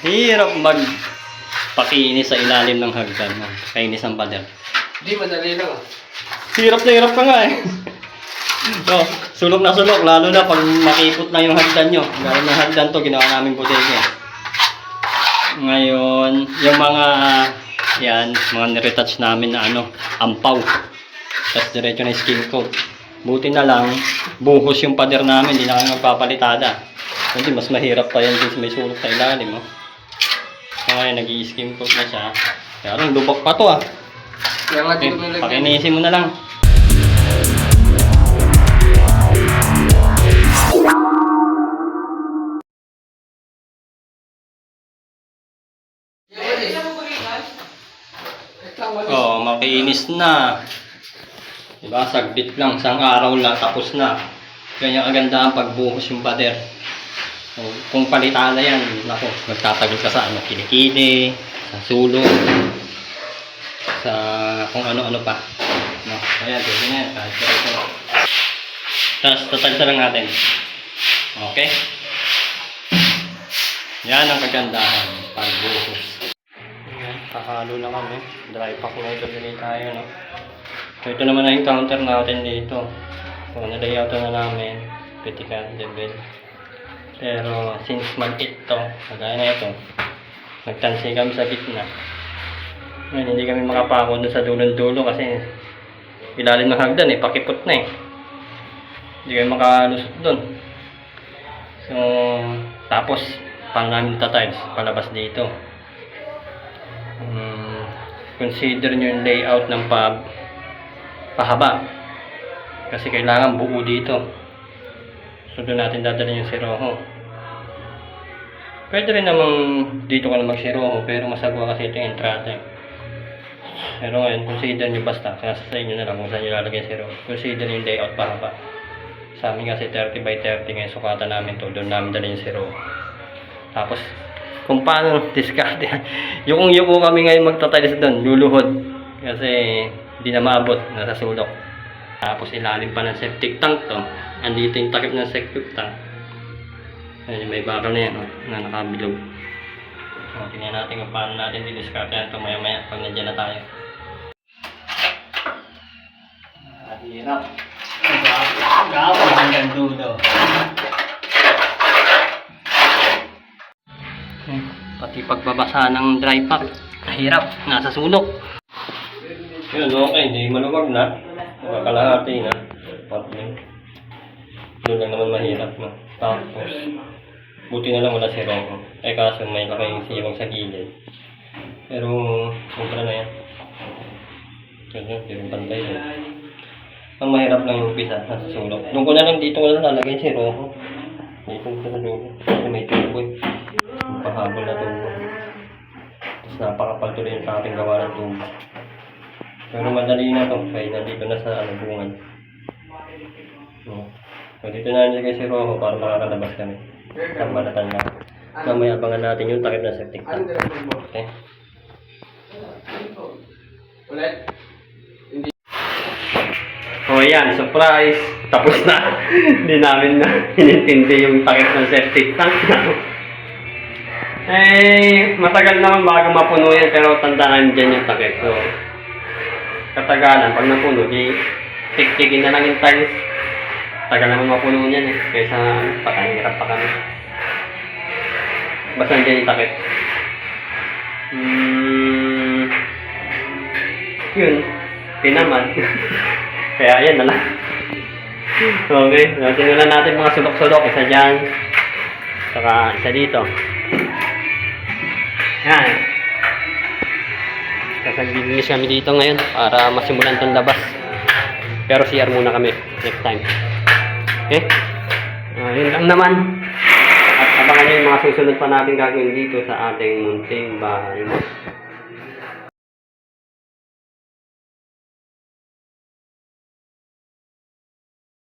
Hirap mag pakinis sa ilalim ng hagdan. Kainis ng pader. Hindi, madali lang ah. Hirap na hirap ka nga eh. so, sulok na sulok, lalo na pag makipot na yung hagdan nyo. Lalo na hagdan to, ginawa namin buteke. Ngayon, yung mga, yan, mga niretouch namin na ano, ampaw. Tapos diretso na skin coat. Buti na lang, buhos yung pader namin, hindi na kami magpapalitada. Hindi, mas mahirap pa yan since may sulok sa ilalim, oh. Ngayon, nag-i-skin coat na siya. Kaya lang, lubak pa to ah. Kaya nga Okay, dito nilagyan. pakinisin mo na lang. Oh, makinis na. Diba? Saglit lang, isang araw lang, tapos na. Ganyan kagandahan pagbuhos yung pader. So, kung palitada yan, nako, magtatagal ka sa ano, kilikili, sa sulong, sa kung ano-ano pa. No, ayan, pwede na yan, kahit ito. Tapos, tatagsa lang natin. Okay? Yan ang kagandahan, pagbuhos. Ayan, kakalo na kami. Dry pack na ito din tayo, no? So, ito naman na yung counter natin dito. So, na-layout na namin. Critical level. Pero, since mag-it to, kagaya na ito, nagtansi kami sa gitna. Ngayon, hindi kami makapako doon sa dulong-dulo kasi ilalim ng hagdan eh, pakipot na eh. Hindi kami makalusot doon. So, tapos, paano namin tatiles? Palabas dito. Hmm, consider nyo yung layout ng pa, pahaba. Kasi kailangan buo dito. So, doon natin dadalhin yung siroho. Pwede rin namang dito ka na magsiroho, pero masagwa kasi ito yung entrada. eh. Pero ngayon, consider nyo basta, nasa sa inyo na lang kung saan nyo lalagay yung siroho. Consider yung layout pahaba. Sa amin kasi 30 by 30 ngayon, sukatan namin to, doon namin dalhin yung siroho. Tapos, kung paano diskarte. yung yuko kami ngayon magtatiles doon, luluhod. Kasi hindi na maabot, nasa sulok. Tapos ilalim pa ng septic tank to. Andito yung takip ng septic tank. Ayun, may bakal na yan, oh, na nakabilog. O, tingnan natin kung paano natin didiskarte yan ito maya maya pag nandiyan na tayo. Ah, hirap. Gawa hanggang dulo. Pati pagbabasa ng dry pack, mahirap, nasa sulok. Yun, okay, hindi maluwag na. Nakakalahati na. Pati doon lang naman mahirap na. Tapos, buti na lang wala si Ronco. Eh kaso may laki siwang sa gilid. Pero, sobra na yan. Ganyan, pero pantay na. Ang mahirap lang yung umpisa, nasa sulok. Doon ko na lang dito ko na lang si Ronco. Dito ko na dulo. Kasi may tubo eh. Pahabol na tubo. Tapos napakapal tuloy yung ating gawa ng tubo. Pero madali na to. Kaya nandito na sa ano, bungan. No. So, dito na nilagay si Rojo para makakalabas kami. Ang balatan lang. Mamaya abangan natin yung takip ng septic tank. Okay? Ulit? O oh, yan, surprise! Tapos na. Hindi namin na inintindi yung takip ng septic tank eh, matagal naman bago mapuno yan pero tandaan dyan yung takip. So, katagalan, pag napuno, di tiktikin na lang yung tiles. Tagal naman mapuno yan eh. Kaysa pakahirap pa kami. Basta nandiyan yung takip. Hmm, yun, tinaman. Kaya yan na lang. Okay, so, simulan natin mga sulok-sulok. Isa dyan. Saka isa dito. Yan. Kasaglinis kami dito ngayon para masimulan tong labas. Pero CR muna kami next time. Okay? Uh, lang naman. At abangan nyo yung mga susunod pa natin gagawin dito sa ating munting bahay.